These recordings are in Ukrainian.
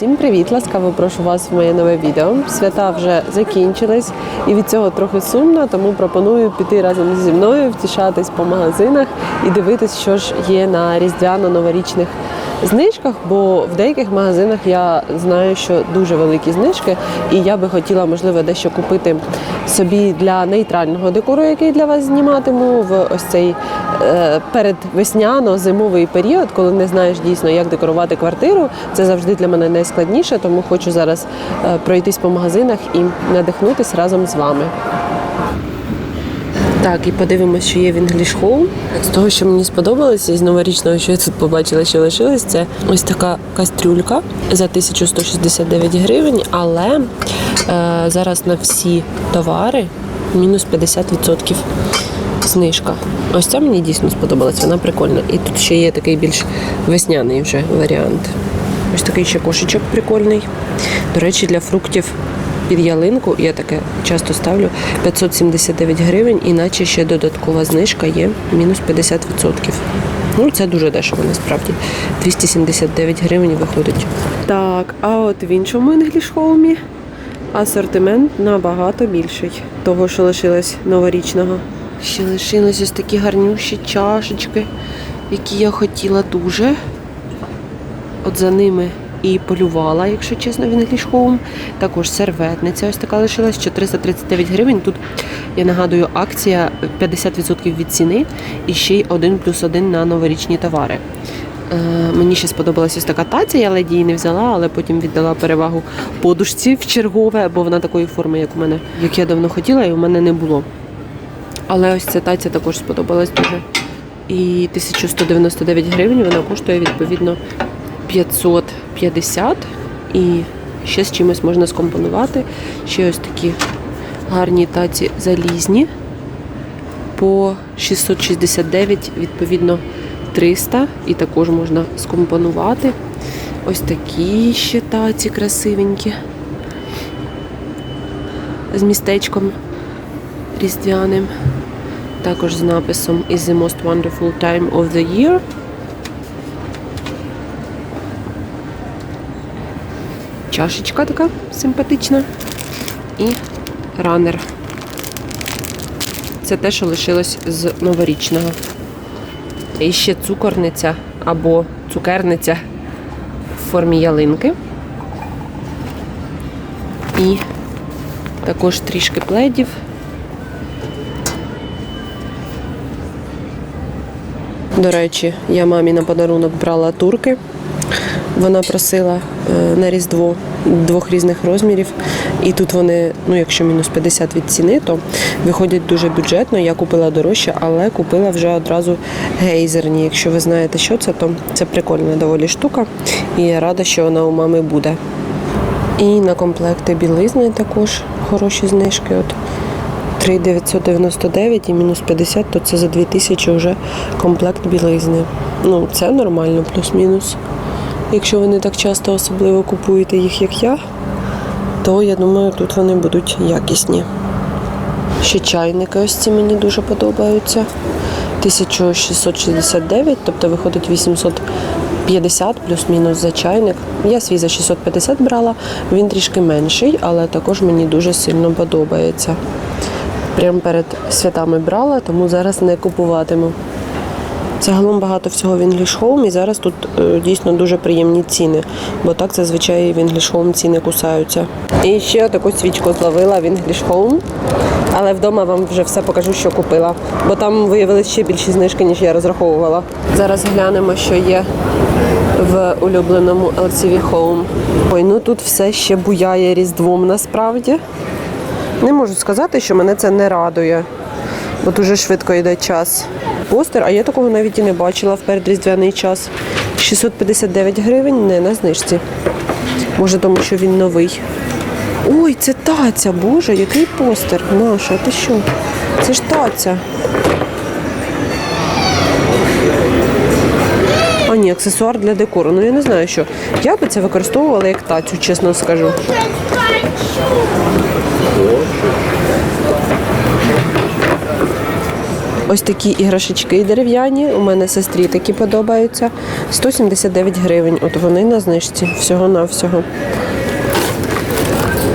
Всім привіт! Ласкаво прошу вас в моє нове відео. Свята вже закінчились, і від цього трохи сумно, тому пропоную піти разом зі мною, втішатись по магазинах і дивитись, що ж є на різдвяно-новорічних знижках. Бо в деяких магазинах я знаю, що дуже великі знижки, і я би хотіла, можливо, дещо купити собі для нейтрального декору, який для вас зніматиму в ось цей е, передвесняно-зимовий період, коли не знаєш дійсно, як декорувати квартиру. Це завжди для мене найскладніше, тому хочу зараз е, пройтись по магазинах і надихнутись разом з вами. Так, і подивимося, що є в English Home. З того, що мені сподобалося, із новорічного, що я тут побачила, що лишилось, це ось така кастрюлька за 1169 гривень, але е, зараз на всі товари мінус 50% знижка. Ось ця мені дійсно сподобалася, вона прикольна. І тут ще є такий більш весняний вже варіант. Ось такий ще кошечок прикольний. До речі, для фруктів під ялинку я таке часто ставлю 579 гривень, іначе ще додаткова знижка є мінус 50%. Ну, це дуже дешево насправді. 279 гривень виходить. Так, а от в іншому English Home асортимент набагато більший того, що лишилось новорічного. Ще лишились ось такі гарнющі чашечки, які я хотіла дуже. От за ними і полювала, якщо чесно, в English. Також серветниця ось така лишилась 439 гривень. Тут я нагадую, акція 50% від ціни і ще й 1 плюс 1 на новорічні товари. Е, Мені ще сподобалася ось така таця, я ледь її не взяла, але потім віддала перевагу подушці в чергове, бо вона такої форми, як у мене, як я давно хотіла, і у мене не було. Але ось ця таця також сподобалась дуже. І 1199 гривень вона коштує відповідно 550 і ще з чимось можна скомпонувати. Ще ось такі гарні таці залізні по 669, відповідно 300 і також можна скомпонувати. Ось такі ще таці красивенькі з містечком різдвяним. Також з написом Is the most wonderful time of the year. Чашечка така симпатична. І ранер. Це те, що лишилось з новорічного. І ще цукорниця або цукерниця в формі ялинки. І також трішки пледів. До речі, я мамі на подарунок брала турки. Вона просила е, на Різдво двох різних розмірів. І тут вони, ну якщо мінус 50 від ціни, то виходять дуже бюджетно. Я купила дорожче, але купила вже одразу гейзерні. Якщо ви знаєте, що це, то це прикольна доволі штука. І я рада, що вона у мами буде. І на комплекти білизни також хороші знижки. От 3,999 і мінус 50, то це за 2000 вже комплект білизни. Ну, це нормально, плюс-мінус. Якщо ви не так часто особливо купуєте їх, як я, то я думаю, тут вони будуть якісні. Ще чайники ось ці мені дуже подобаються. 1669, тобто виходить 850 плюс-мінус за чайник. Я свій за 650 брала, він трішки менший, але також мені дуже сильно подобається. Прямо перед святами брала, тому зараз не купуватиму. Загалом багато всього в Home і зараз тут е, дійсно дуже приємні ціни, бо так зазвичай в Home ціни кусаються. І ще таку свічку зловила в Home, але вдома вам вже все покажу, що купила, бо там виявилися ще більші знижки, ніж я розраховувала. Зараз глянемо, що є в улюбленому LCV Home. Ой, ну тут все ще буяє різдвом насправді. Не можу сказати, що мене це не радує, бо дуже швидко йде час. Постер, а я такого навіть і не бачила в передріздвяний час. 659 гривень не на знижці. Може, тому що він новий. Ой, це таця, боже, який постер. Маша, ти що? Це ж таця. А ні, аксесуар для декору. Ну я не знаю, що. Я би це використовувала як тацю, чесно скажу. Ось такі іграшечки дерев'яні. У мене сестрі такі подобаються. 179 гривень. От вони на знижці всього-навсього.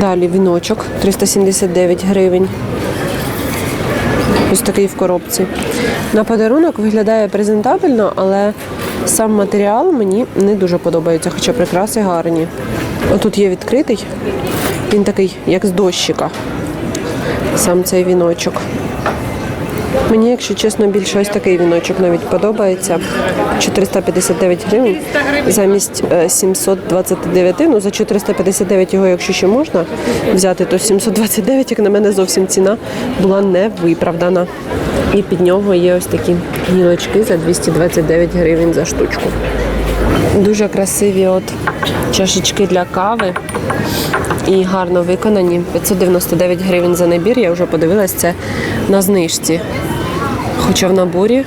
Далі віночок 379 гривень. Ось такий в коробці. На подарунок виглядає презентабельно, але сам матеріал мені не дуже подобається, хоча прикраси гарні. Отут є відкритий. Він такий, як з дощика. Сам цей віночок. Мені, якщо чесно, більше ось такий віночок навіть подобається. 459 гривень замість е, 729. Ну, за 459 його, якщо ще можна взяти, то 729, як на мене, зовсім ціна була не виправдана. І під нього є ось такі гілочки за 229 гривень за штучку. Дуже красиві от чашечки для кави і гарно виконані. 599 гривень за набір. Я вже подивилась це на знижці. Хоча в наборі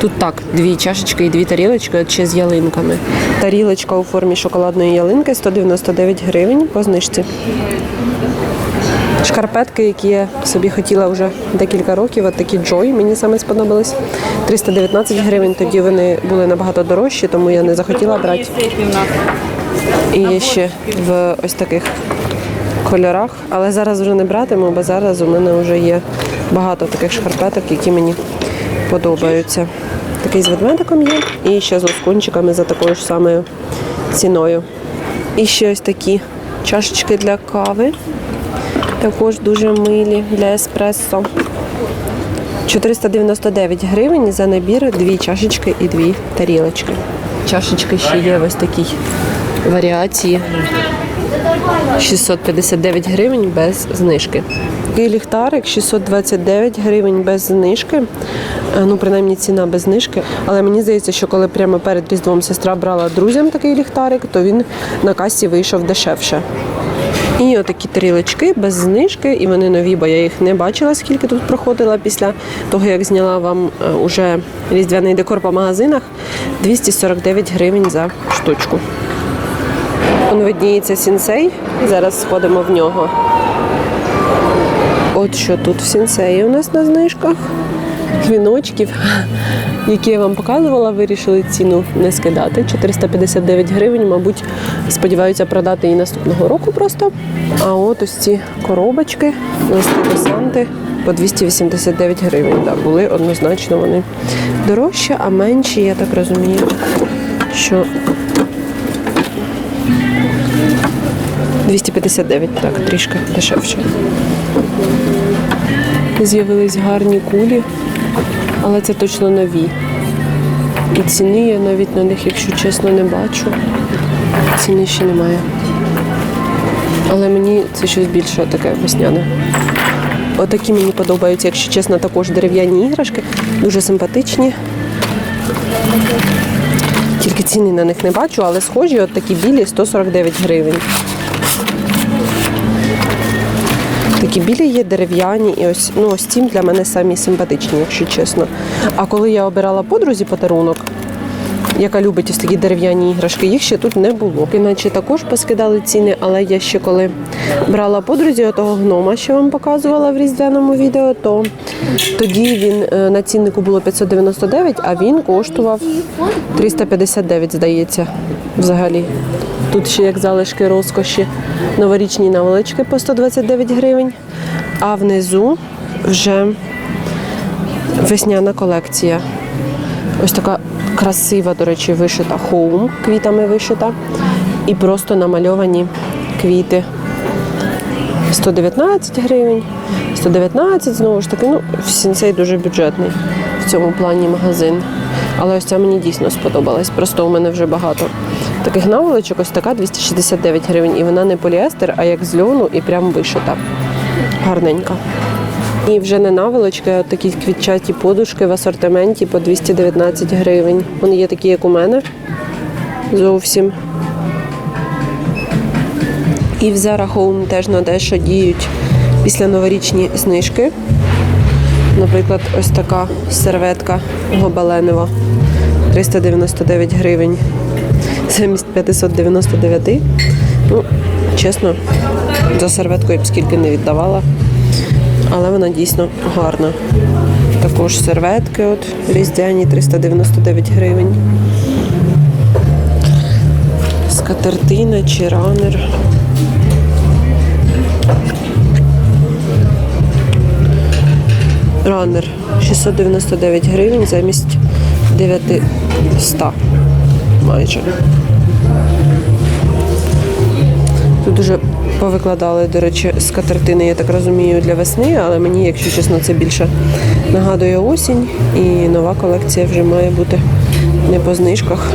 тут так, дві чашечки і дві тарілочки ще з ялинками. Тарілочка у формі шоколадної ялинки 199 гривень по знижці. Шкарпетки, які я собі хотіла вже декілька років, от такі Joy, мені саме сподобались. 319 гривень. Тоді вони були набагато дорожчі, тому я не захотіла брати. І є ще в ось таких кольорах. Але зараз вже не братиму, бо зараз у мене вже є багато таких шкарпеток, які мені подобаються. Такий з ведмедиком є, і ще з лоскунчиками за такою ж самою ціною. І ще ось такі чашечки для кави. Також дуже милі для еспресо. 499 гривень за набір дві чашечки і дві тарілочки. Чашечки ще є ось такій варіації. 659 гривень без знижки. Такий ліхтарик 629 гривень без знижки. Е, Ну, принаймні ціна без знижки. Але мені здається, що коли прямо перед Різдвом сестра брала друзям такий ліхтарик, то він на касі вийшов дешевше. І отакі тарілочки без знижки, і вони нові, бо я їх не бачила, скільки тут проходила після того, як зняла вам е, уже різдвяний декор по магазинах. 249 гривень за штучку. Он видніється сінсей. Зараз сходимо в нього. От що тут в сінсеї у нас на знижках. Віночків, які я вам показувала, вирішили ціну не скидати. 459 гривень, мабуть, сподіваються продати і наступного року просто. А от ось ці коробочки, листи до Санти по 289 гривень. Да, були однозначно вони дорожчі, а менші, я так розумію, що 259, так, трішки дешевше. З'явились гарні кулі, але це точно нові. І ціни я навіть на них, якщо чесно, не бачу. Ціни ще немає. Але мені це щось більше таке весняне. Отакі мені подобаються, якщо чесно, також дерев'яні іграшки, дуже симпатичні. Тільки ціни на них не бачу, але схожі, от такі білі 149 гривень. Такі білі є дерев'яні, і ось ну ось ці для мене самі симпатичні, якщо чесно. А коли я обирала подрузі подарунок, яка любить ось такі дерев'яні іграшки, їх ще тут не було. Іначе також поскидали ціни, але я ще коли брала подрузі того гнома, що вам показувала в різдвяному відео, то тоді він е, на ціннику було 599, а він коштував 359, здається, взагалі. Тут ще як залишки розкоші новорічні наволочки по 129 гривень, а внизу вже весняна колекція. Ось така красива, до речі, вишита хоум, квітами вишита. І просто намальовані квіти. 119 гривень, 119 знову ж таки. Ну, сінсей дуже бюджетний в цьому плані магазин. Але ось ця мені дійсно сподобалась. Просто у мене вже багато таких наволочок. Ось така 269 гривень. І вона не поліестер, а як з льону і прям вишита. Гарненька. І вже не наволочки, а такі квітчаті подушки в асортименті по 219 гривень. Вони є такі, як у мене. Зовсім. І в Zara Home теж на дещо діють після новорічні знижки. Наприклад, ось така серветка гобеленова 399 гривень замість 599. Ну, чесно, за серветку я б скільки не віддавала. але вона дійсно гарна. Також серветки от різдвяні 399 гривень. Скатертина чи ранер. Ранер 699 гривень замість 900 майже. Тут дуже повикладали, до речі, скатертини, я так розумію, для весни, але мені, якщо чесно, це більше нагадує осінь. І нова колекція вже має бути не по знижках.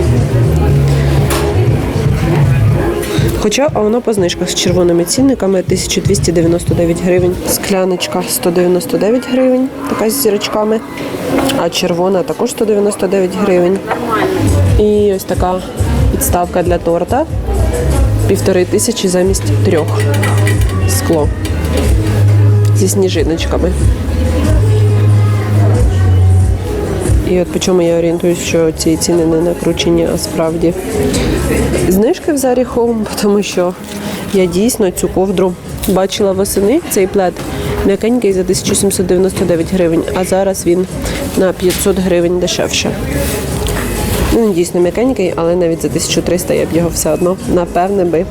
Хоча а воно по знижках з червоними цінниками 1299 гривень. Скляночка 199 гривень, така з зірочками. А червона також 199 гривень. І ось така підставка для торта. Півтори тисячі замість трьох. Скло. Зі сніжиночками. І от по чому я орієнтуюсь, що ці ціни не накручені, а справді знижки в Зарі Home, тому що я дійсно цю ковдру бачила восени, цей плед м'якенький за 1799 гривень, а зараз він на 500 гривень дешевше. Він дійсно м'якенький, але навіть за 1300 я б його все одно, напевне, би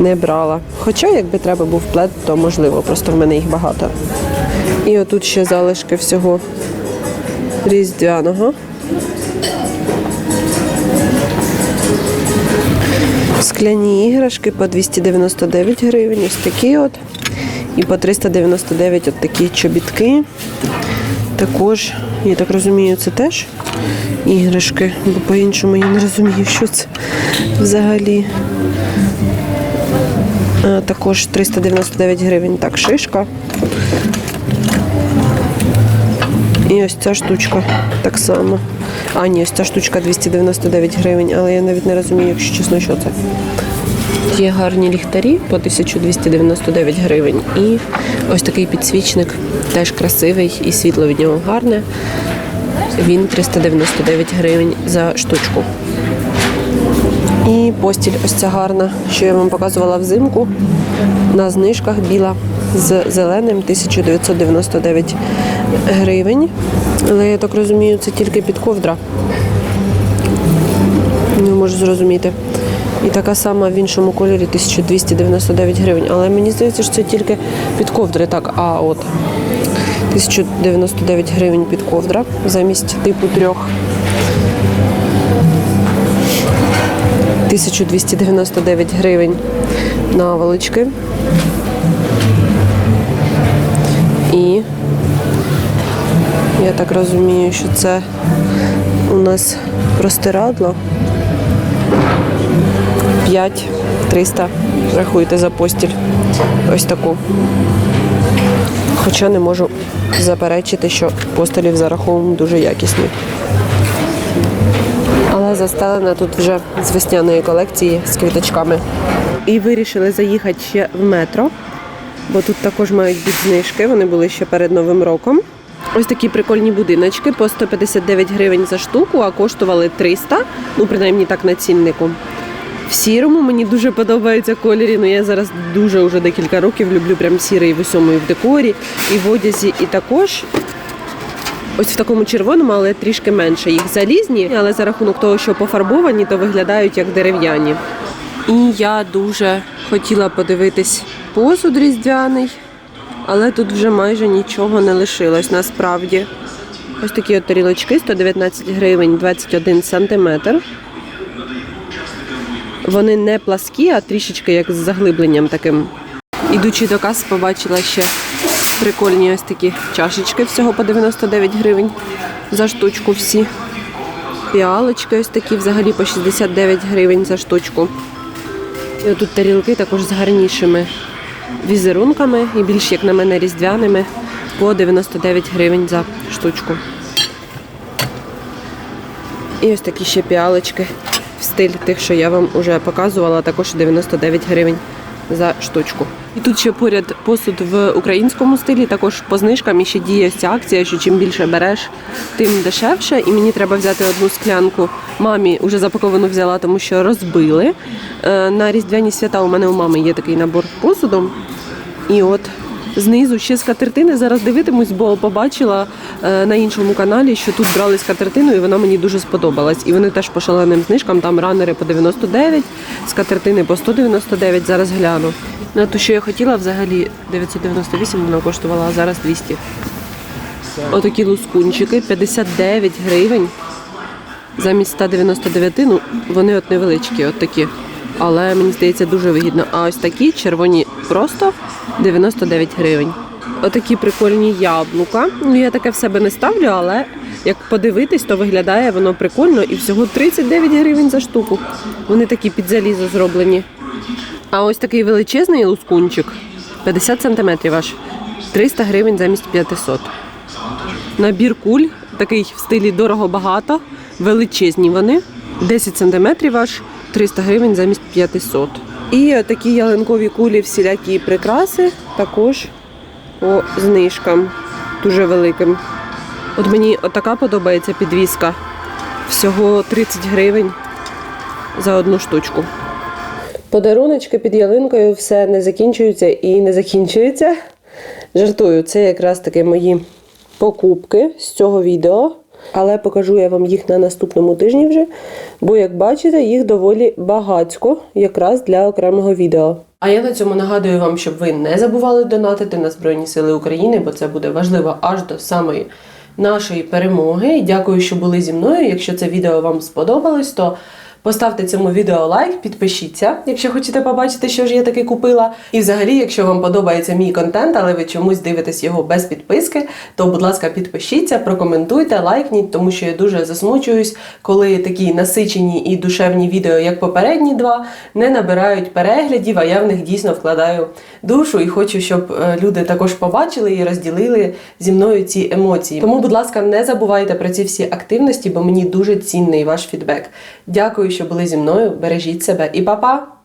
не брала. Хоча, якби треба був плед, то можливо, просто в мене їх багато. І отут ще залишки всього різдвяного. Скляні іграшки по 299 гривень, ось такі от. І по 399 от такі чобітки. Також, я так розумію, це теж іграшки, бо по-іншому я не розумію, що це взагалі. Також 399 гривень, так, шишка. І ось ця штучка так само. А, ні, ось ця штучка 299 гривень, але я навіть не розумію, якщо чесно, що це. Є гарні ліхтарі по 1299 гривень. І ось такий підсвічник, теж красивий і світло від нього гарне. Він 399 гривень за штучку. І постіль ось ця гарна, що я вам показувала взимку. На знижках біла з зеленим 1999 гривень. Але я так розумію, це тільки під ковдра. Не можу зрозуміти. І така сама в іншому кольорі 1299 гривень. Але мені здається, що це тільки під ковдри. Так, а от 1099 гривень під ковдра замість типу трьох. 1299 гривень наволочки. І я так розумію, що це у нас простирадло. 5 300 рахуйте за постіль. Ось таку. Хоча не можу заперечити, що постелі в зараховому дуже якісні. Але застелена тут вже з весняної колекції з квіточками. І вирішили заїхати ще в метро, бо тут також мають бути знижки, вони були ще перед Новим роком. Ось такі прикольні будиночки по 159 гривень за штуку, а коштували 300, ну принаймні так на ціннику. В сірому мені дуже подобається кольорі. Ну я зараз дуже вже декілька років люблю прям сірий в усьому і в декорі, і в одязі, і також. Ось в такому червоному, але трішки менше. Їх залізні, але за рахунок того, що пофарбовані, то виглядають як дерев'яні. І я дуже хотіла подивитись посуд різдвяний, але тут вже майже нічого не лишилось насправді. Ось такі от тарілочки 119 гривень 21 сантиметр. Вони не пласкі, а трішечки як з заглибленням таким. Ідучи до кас, побачила ще прикольні ось такі чашечки всього по 99 гривень за штучку всі. Піалочки ось такі взагалі по 69 гривень за штучку. І отут тарілки також з гарнішими візерунками і більш, як на мене, різдвяними по 99 гривень за штучку. І ось такі ще піалочки в стиль тих, що я вам вже показувала, також 99 гривень за штучку. І тут ще поряд посуд в українському стилі, також по знижкам і ще діє ця акція, що чим більше береш, тим дешевше. І мені треба взяти одну склянку. Мамі вже запаковану взяла, тому що розбили. Е, На різдвяні свята у мене у мами є такий набор посуду. І от знизу ще скатертини. Зараз дивитимусь, бо побачила е, на іншому каналі, що тут брали скатертину, і вона мені дуже сподобалась. І вони теж по шаленим знижкам, там ранери по 99, скатертини по 199, зараз гляну. На ту, що я хотіла, взагалі 998 вона коштувала, а зараз 200. Отакі лускунчики, 59 гривень. Замість 199, ну вони от невеличкі, от такі. Але мені здається дуже вигідно. А ось такі червоні просто 99 гривень. Отакі прикольні яблука. Ну я таке в себе не ставлю, але як подивитись, то виглядає воно прикольно і всього 39 гривень за штуку. Вони такі під залізо зроблені. А ось такий величезний лускунчик 50 сантиметрів аж 300 гривень замість 500. Набір куль, такий в стилі дорого-багато, величезні вони. 10 сантиметрів аж 300 гривень замість 500. І такі ялинкові кулі, всілякі прикраси, також по знижкам дуже великим. От мені отака подобається підвіска. Всього 30 гривень за одну штучку. Подаруночки під ялинкою все не закінчуються і не закінчується. Жартую, це якраз таки мої покупки з цього відео. Але покажу я вам їх на наступному тижні вже, бо, як бачите, їх доволі багацько, якраз для окремого відео. А я на цьому нагадую вам, щоб ви не забували донатити на Збройні Сили України, бо це буде важливо аж до самої нашої перемоги. Дякую, що були зі мною. Якщо це відео вам сподобалось, то Поставте цьому відео лайк, підпишіться, якщо хочете побачити, що ж я таки купила. І взагалі, якщо вам подобається мій контент, але ви чомусь дивитесь його без підписки, то, будь ласка, підпишіться, прокоментуйте, лайкніть, тому що я дуже засмучуюсь, коли такі насичені і душевні відео, як попередні два, не набирають переглядів, а я в них дійсно вкладаю душу і хочу, щоб е, люди також побачили і розділили зі мною ці емоції. Тому, будь ласка, не забувайте про ці всі активності, бо мені дуже цінний ваш фідбек. Дякую, що були зі мною. Бережіть себе і па-па!